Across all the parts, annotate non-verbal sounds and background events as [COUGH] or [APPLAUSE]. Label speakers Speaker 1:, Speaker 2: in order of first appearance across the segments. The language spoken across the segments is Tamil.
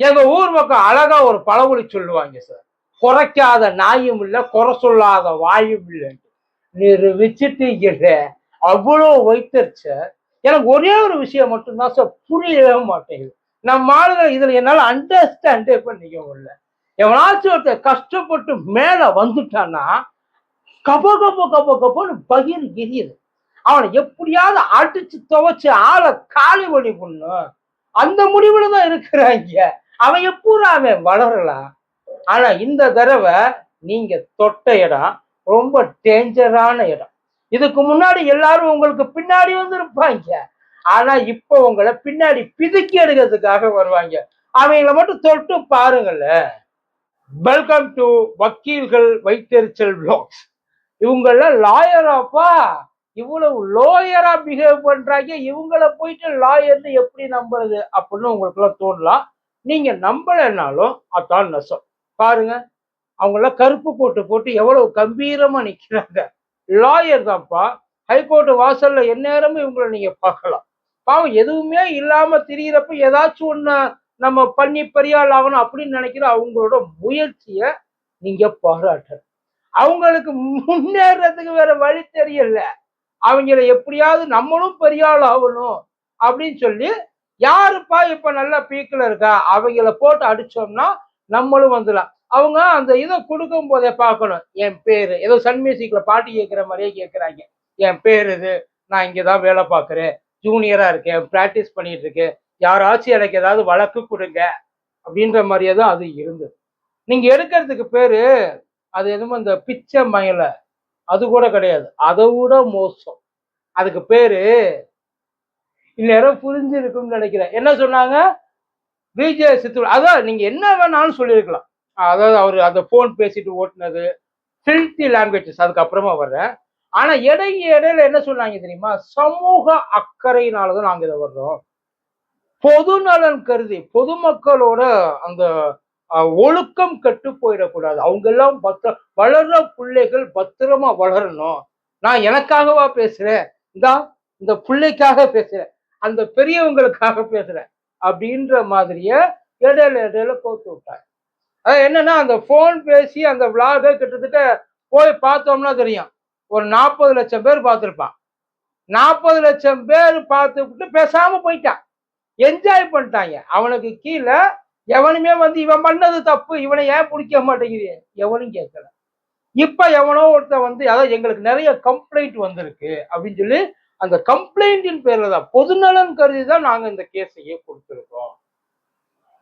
Speaker 1: எங்க ஊர் பக்கம் அழகா ஒரு பழமொழி சொல்லுவாங்க சார். குறைக்காத நாயும் இல்லை குறை சொல்லாத வாயும் இல்லை நிரூபிச்சுட்டீங்க அவ்வளோ வைத்தறிச்ச எனக்கு ஒரே ஒரு விஷயம் மட்டும்தான் சார் புரியவே மாட்டேங்குது. நம்ம ஆளுங்க இதுல என்னால அண்டர்ஸ்டாண்டே பண்ணிக்க முடியல. எவனாச்சும் ஒருத்தர் கஷ்டப்பட்டு மேல வந்துட்டான்னா கப கப கப கபன்னு பகிர் எரியுது அவனை எப்படியாவது அடிச்சு துவைச்சு ஆளை காலி பண்ணி பண்ணும் அந்த முடிவுல தான் இருக்கிறாங்க. அவன் எப்பூரா அவன் வளரலாம் ஆனா இந்த தடவை நீங்க தொட்ட இடம் ரொம்ப டேஞ்சரான இடம். இதுக்கு முன்னாடி எல்லாரும் உங்களுக்கு பின்னாடி வந்திருப்பாங்க. ஆனா இப்போ உங்களை பின்னாடி பிதுக்கி எடுக்கிறதுக்காக வருவாங்க. அவங்கள மட்டும் தொட்டு பாருங்களேன். வெல்கம் டு வக்கீல்கள் வைத்தறிச்சல் பிளாக்ஸ் இவங்கள லாயராப்பா இவ்வளவு லோயரா பிஹேவ் பண்றாங்க இவங்கள போயிட்டு லாயர்னு எப்படி நம்புறது அப்படின்னு உங்களுக்குலாம் தோணலாம். நீங்க நம்பலைன்னாலும் அதான் நெசம் பாருங்க அவங்கெல்லாம் கருப்பு கோட்டு போட்டு எவ்வளவு கம்பீரமா நிக்கிறாங்க. லாயர் தான்ப்பா. ஹைகோர்ட் வாசல்ல எந்நேரமும் இவங்களை நீங்க பார்க்கலாம். பாவம் எதுவுமே இல்லாம திரியிறப்ப ஏதாச்சும் ஒண்ணு நம்ம பண்ணி பெரியாள் ஆகணும் அப்படின்னு நினைக்கிற அவங்களோட முயற்சியை நீங்க பாராட்டணும். அவங்களுக்கு முன்னேறதுக்கு வேற வழி தெரியல. அவங்கள எப்படியாவது நம்மளும் பெரிய ஆள் ஆகணும் அப்படின்னு சொல்லி யாருப்பா இப்ப நல்ல பீக்கில் இருக்கா? அவங்கள போட்டு அடிச்சோம்னா நம்மளும் வந்துடலாம். அவங்க அந்த இதை கொடுக்கும் போதே பார்க்கணும். என் பேரு. ஏதோ சன் மியூசிக்ல பாட்டு கேட்குற மாதிரியே கேட்குறாங்க என் பேர் இது. நான் இங்கே தான் வேலை பார்க்குறேன். ஜூனியராக இருக்கேன். ப்ராக்டிஸ் பண்ணிட்டு இருக்கேன் யாராச்சும் எனக்கு ஏதாவது வழக்கு கொடுங்க அப்படின்ற மாதிரியே தான் அது இருந்தது. நீங்கள் எடுக்கிறதுக்கு பேர் அது எதுவும் இந்த பிச்சை மயிலை. அது கூட கிடையாது. அதை விட மோசம். அதுக்கு பேரு இந்நேரம் புரிஞ்சிருக்கும்னு நினைக்கிறேன். என்ன சொன்னாங்க? பிஜே சித்து அதான் நீங்க என்ன வேணாலும் சொல்லியிருக்கலாம். அதாவது அவர் அந்த ஃபோன் பேசிட்டு ஓட்டுனது ஃபில்த்தி லாங்குவேஜஸ் அதுக்கப்புறமா வர்றேன். ஆனா இடையில இடையில என்ன சொன்னாங்க தெரியுமா? சமூக அக்கறையினாலதான் நாங்க இதை வர்றோம். பொது நலன் கருதி பொதுமக்களோட அந்த ஒழுக்கம் கெட்டு போயிடக்கூடாது அவங்க எல்லாம் பத்திர வளர்ற பிள்ளைகள் பத்திரமா வளரணும். நான் எனக்காகவா பேசுறேன்? இந்தா இந்த பிள்ளைக்காக பேசுறேன். அந்த பெரியவங்களுக்காக பேசுறேன். அப்படின்ற மாதிரிய இடையில இடையில கோத்து விட்டாங்க. அது என்னன்னா அந்த ஃபோன் பேசி அந்த விளாக கிட்டத்தட்ட போய் பார்த்தோம்னா தெரியும். ஒரு நாற்பது லட்சம் பேர் பார்த்துருப்பான். நாற்பது லட்சம் பேர் பார்த்துவிட்டு பேசாம போயிட்டான். என்ஜாய் பண்ணிட்டாங்க. அவனுக்கு கீழே எவனுமே வந்து இவன் பண்ணது தப்பு இவனை ஏன் பிடிக்க மாட்டேங்குது எவனும் கேட்கல. இப்ப எவனோ ஒருத்தன் வந்து அதாவது எங்களுக்கு நிறைய கம்ப்ளைண்ட் வந்திருக்கு அப்படின்னு சொல்லி அந்த கம்ப்ளைண்டின் பேர்ல தான் பொதுநலன் கருதி தான் நாங்க இந்த கேஸையே கொடுத்துருக்கோம்.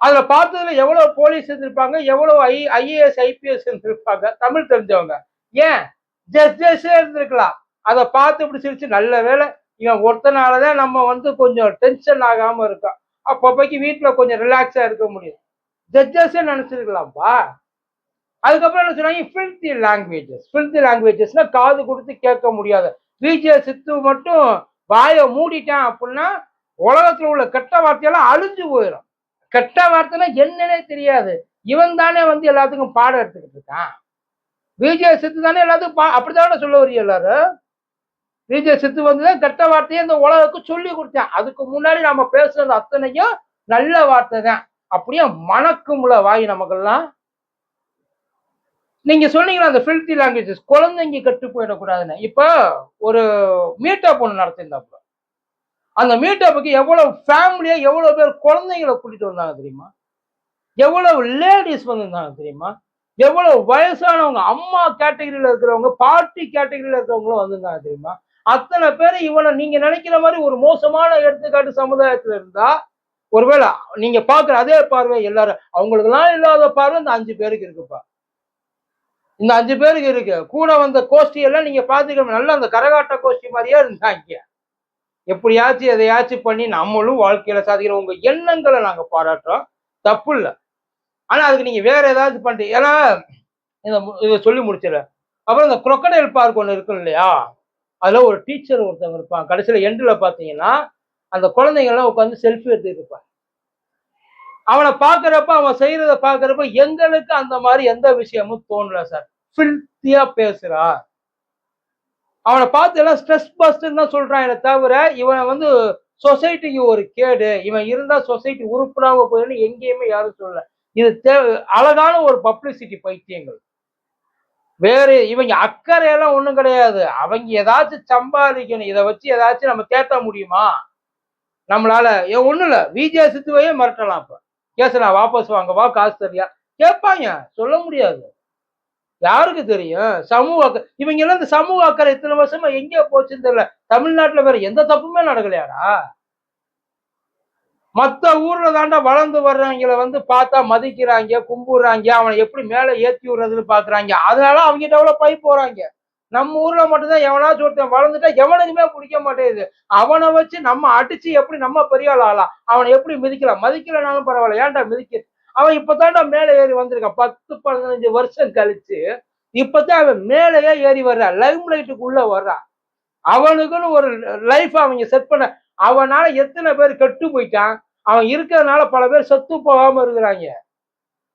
Speaker 1: அதுல பார்த்ததுல எவ்வளவு போலீஸ் இருந்திருப்பாங்க எவ்வளவு ஐ ஐஏஎஸ் ஐபிஎஸ் இருந்திருப்பாங்க தமிழ் தெரிஞ்சவங்க. ஏன்? ஜட்ஜஸே இருந்திருக்கலாம் அதை பார்த்து இப்படி சிரிச்சு நல்ல வேலை இவன் ஒருத்தனாலதான் நம்ம வந்து கொஞ்சம் டென்ஷன் ஆகாம இருக்கோம் அப்பப்போக்கு வீட்டில் கொஞ்சம் ரிலாக்ஸா இருக்க முடியும். ஜட்ஜஸே நினைச்சிருக்கலாம்ப்பா அதுக்கப்புறம் என்ன சொன்னாங்க ஃபில்த்தி லாங்குவேஜஸ் ஃபில்த்தி லாங்குவேஜஸ்னா காது கொடுத்து கேட்க முடியாது. விஜய் சித்து மட்டும் வாயை மூடிட்டேன் அப்படின்னா உலகத்தில் உள்ள கெட்ட வார்த்தையெல்லாம் அழிஞ்சு போயிடும். கெட்ட வார்த்தைனா என்னன்னே தெரியாது. இவன் தானே வந்து எல்லாத்துக்கும் பாடம் எடுத்துக்கிட்டு இருக்கான். விஜய் சித்து தானே எல்லாத்துக்கும் பா அப்படித்தானே சொல்ல வரீங்க எல்லாரும்? விஜய் சித்து வந்து கெட்ட வார்த்தையை இந்த உலகத்துக்கு சொல்லி கொடுத்தேன். அதுக்கு முன்னாடி நம்ம பேசுறது அத்தனையும் நல்ல வார்த்தை தான். அப்படியே மணக்கும்ல வாய் நமக்கெல்லாம். நீங்க சொன்னீங்களா அந்த ஃபில்தி லாங்குவேஜஸ் குழந்தைங்க கெட்டு போயிடக்கூடாதுன்னு. இப்போ ஒரு மீட்டப் ஒன்று நடத்தியிருந்தாப்புல அந்த மீட்டப்புக்கு எவ்வளவு ஃபேமிலியா எவ்வளவு பேர் குழந்தைங்களை கூட்டிட்டு வந்தாங்க தெரியுமா? எவ்வளவு லேடிஸ் வந்திருந்தாங்க தெரியுமா? எவ்வளவு வயசானவங்க அம்மா கேட்டகரியில இருக்கிறவங்க பாட்டி கேட்டகரியில இருக்கிறவங்களும் வந்திருந்தாங்க தெரியுமா? அத்தனை பேர் இவனை நீங்க நினைக்கிற மாதிரி ஒரு மோசமான எடுத்துக்காட்டு சமுதாயத்துல இருந்தா ஒருவேளை நீங்க பாக்குற அதே பார்வை எல்லாரும் அவங்களுக்கு எல்லாம் இல்லாத பார்வை இந்த அஞ்சு பேருக்கு இருக்குப்பா. இந்த அஞ்சு பேருக்கு இருக்கு. கூட வந்த கோஷ்டி எல்லாம் நீங்க பாத்துக்கணும் நல்லா அந்த கரகாட்ட கோஷ்டி மாதிரியே இருந்தாங்க. எப்படியாச்சும் எதையாச்சும் பண்ணி நம்மளும் வாழ்க்கையில சாதிக்கிறோம் உங்க எண்ணங்களை நாங்க பாராட்டுறோம். தப்பு இல்லை. ஆனா அதுக்கு நீங்க வேற ஏதாவது பண்ணிட்டு ஏன்னா இதை இதை சொல்லி முடிச்சிடல அப்புறம் இந்த crocodile பார்க் ஒன்று இருக்கும் இல்லையா அதுல ஒரு டீச்சர் ஒருத்தவங்க இருப்பான். கடைசியில எண்டில் பார்த்தீங்கன்னா அந்த குழந்தைங்க எல்லாம் உட்காந்து செல்ஃபி எடுத்துட்டு இருப்பான் அவனை பார்க்குறப்ப அவன் செய்யறத பார்க்குறப்ப எங்களுக்கு அந்த மாதிரி எந்த விஷயமும் தோணல சார் ஃபில்த்தியா பேசுறா. அவனை பார்த்து எல்லாம் ஸ்ட்ரெஸ் பஸ்ட்னு தான் சொல்றான் தவிர இவன் வந்து சொசைட்டிக்கு ஒரு கேடு. இவன் இருந்தா சொசைட்டி உருப்படாம போயின்னு எங்கேயுமே யாரும் சொல்லல. இது தே அழகான ஒரு பப்ளிசிட்டி பைத்தியங்கள். வேறு இவங்க அக்கறையெல்லாம் ஒன்றும் கிடையாது. அவங்க ஏதாச்சும் சம்பாதிக்கணும். இதை வச்சு ஏதாச்சும் நம்ம தேட்ட முடியுமா? நம்மளால ஏ ஒண்ணும் இல்ல. விஜய சித்துவையே மிரட்டலாம் இப்போ. கேஸ் நான் வாபஸ் வாங்கவா காசு தெரியா கேட்பாங்க. சொல்ல முடியாது. யாருக்கு தெரியும்? சமூக அக்கறை இவங்க எல்லாம் இந்த சமூக அக்கறை இத்தனை வருஷமா எங்கே போச்சுன்னு தெரியல. தமிழ்நாட்டுல வேற எந்த தப்புமே நடக்கலையாடா? மற்ற ஊர்ல தாண்டா வளர்ந்து வர்றவங்கள வந்து பார்த்தா மதிக்கிறாங்க கும்பிடுறாங்க அவனை எப்படி மேலே ஏற்றி விடுறதுன்னு பாக்குறாங்க. அதனால அவங்க டெவலப் ஆகி போறாங்க? நம்ம ஊர்ல மட்டும்தான் எவனாச்சும் ஒருத்தன் வளர்ந்துட்டா எவனுக்குமே பிடிக்க மாட்டேங்குது? அவனை வச்சு நம்ம அடிச்சு எப்படி நம்ம பெரிய ஆள் ஆகலாம்? அவனை எப்படி மிதிக்கலாம்? மதிக்கலனாலும் பரவாயில்ல. ஏன்டா மிதிக்க அவன் இப்பதான்டா மேலே ஏறி வந்திருக்கான். பத்து பதினஞ்சு வருஷம் கழிச்சு இப்பதான் அவன் மேலேயே ஏறி வர்றான். லைம் லைட்டுக்குள்ள வர்றான். அவனுக்குன்னு ஒரு லைஃப் அவங்க செட் பண்ண அவனால எத்தனை பேர் கெட்டு போயிட்டான்? அவன் இருக்கிறதுனால பல பேர் செத்து போகாம இருக்கிறாங்க.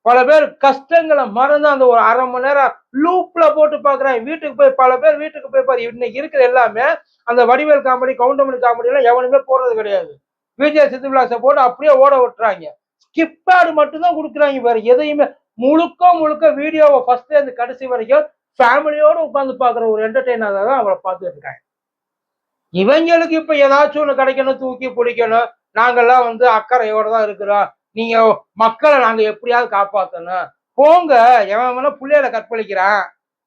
Speaker 1: பல பேர் கஷ்டங்களை மறந்து அந்த ஒரு அரை மணி நேரம் லூப்ல போட்டு பாக்குறாங்க. வீட்டுக்கு போய் பல பேர் வீட்டுக்கு போய் பாரு இன்னைக்கு இருக்கிற எல்லாமே அந்த வடிவேல் காமெடி கவுண்டமணி காமெடி எல்லாம் எவனுமே போடுறது கிடையாது. விஜய் சித்து விலாசை போட்டு அப்படியே ஓட விட்டுறாங்க. ஸ்கிப்பேடு மட்டும்தான் கொடுக்குறாங்க வேற எதையுமே முழுக்க முழுக்க வீடியோவை ஃபர்ஸ்ட்ல இருந்து கடைசி வரைக்கும் ஃபேமிலியோட உட்காந்து பாக்குற ஒரு என்டர்டெய்னர் தான் அவரை பார்த்துட்டு இருக்காங்க. இவங்களுக்கு இப்ப ஏதாச்சும் ஒண்ணு கிடைக்கணும் தூக்கி பிடிக்கணும் நாங்கெல்லாம் வந்து அக்கறையோட தான் இருக்கிறோம். நீங்க மக்களை நாங்க எப்படியாவது காப்பாற்றணும் போங்க. எவன் வேணா பிள்ளைகளை கற்பழிக்கிறான்.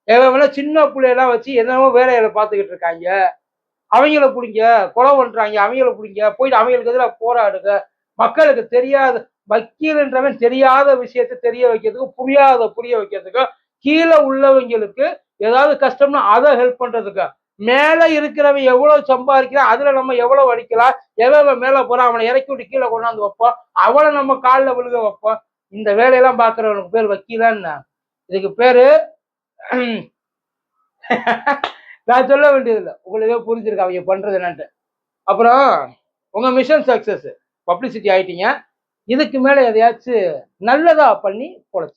Speaker 1: எவன் வேணா சின்ன பிள்ளையெல்லாம் வச்சு என்னவோ வேலையில பார்த்துக்கிட்டு இருக்காங்க. அவங்கள பிடிங்க. கொலை பண்றாங்க. அவங்கள பிடிங்க. போயிட்டு அவங்களுக்கு எதிராக போராடுங்க. மக்களுக்கு தெரியாத வக்கீல்ன்றவன் தெரியாத விஷயத்தை தெரிய வைக்கிறதுக்கு புரியாத புரிய வைக்கிறதுக்கு கீழே உள்ளவங்களுக்கு ஏதாவது கஷ்டம்னா அதை ஹெல்ப் பண்றதுக்கு மேல இருக்கிறவன் எவ்வளவு சம்பாதிக்கிறான் அதுல நம்ம எவ்வளவு அடிக்கலாம் எவ்வளவு மேல போறான் அவனை இறக்கி விட்டு கீழே கொண்டாந்து வைப்போம். அவனை நம்ம காலில் விழுக வைப்போம். இந்த வேலையெல்லாம் பாக்குறவனுக்கு பேர் வக்கீலான்னு இதுக்கு பேரு [LAUGHS] நான் சொல்ல வேண்டியதில்லை. உங்களுக்கே புரிஞ்சிருக்கு அவங்க பண்றது என்னன்ட்டு. அப்புறம் உங்க மிஷன் சக்சஸ் பப்ளிசிட்டி ஆயிட்டீங்க. இதுக்கு மேல எதையாச்சும் நல்லதா பண்ணி பொழைச்சு.